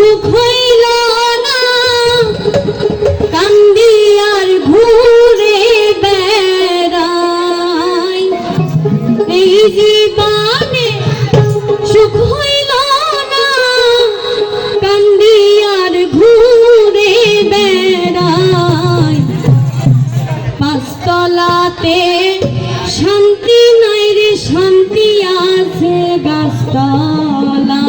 সুখ কান্দি আর ঘুরে বেড়াই। এই জীবনে কান্দি আর ঘুরে বেড়াই। পাঁচতলাতে শান্তি নাই রে, শান্তি আছে গাছতলা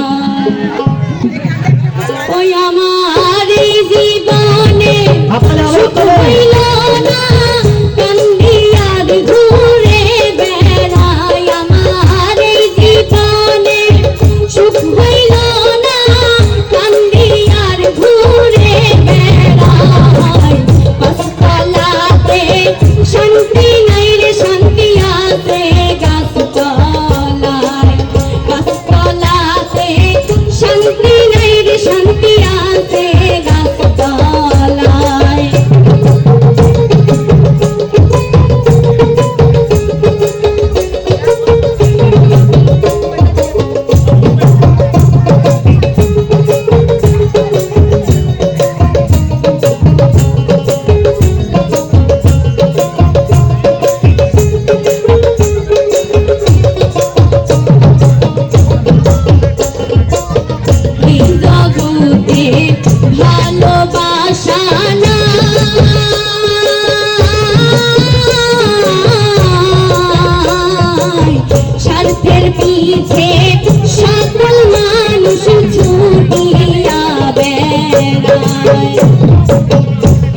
শান্তি নাই রে শান্তি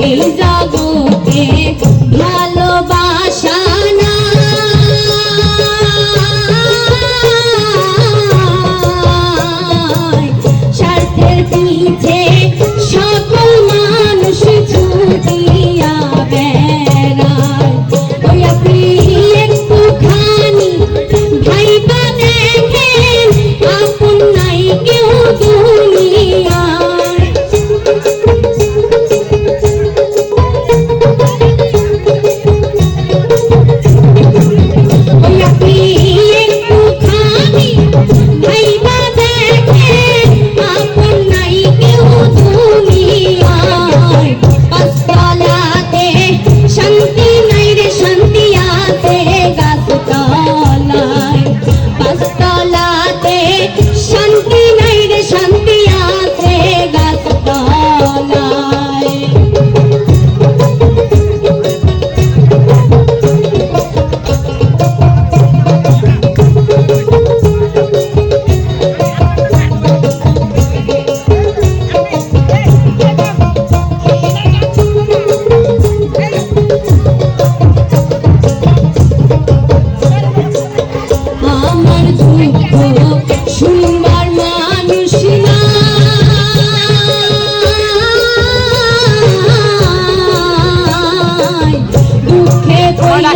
এই জগতে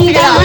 Yeah.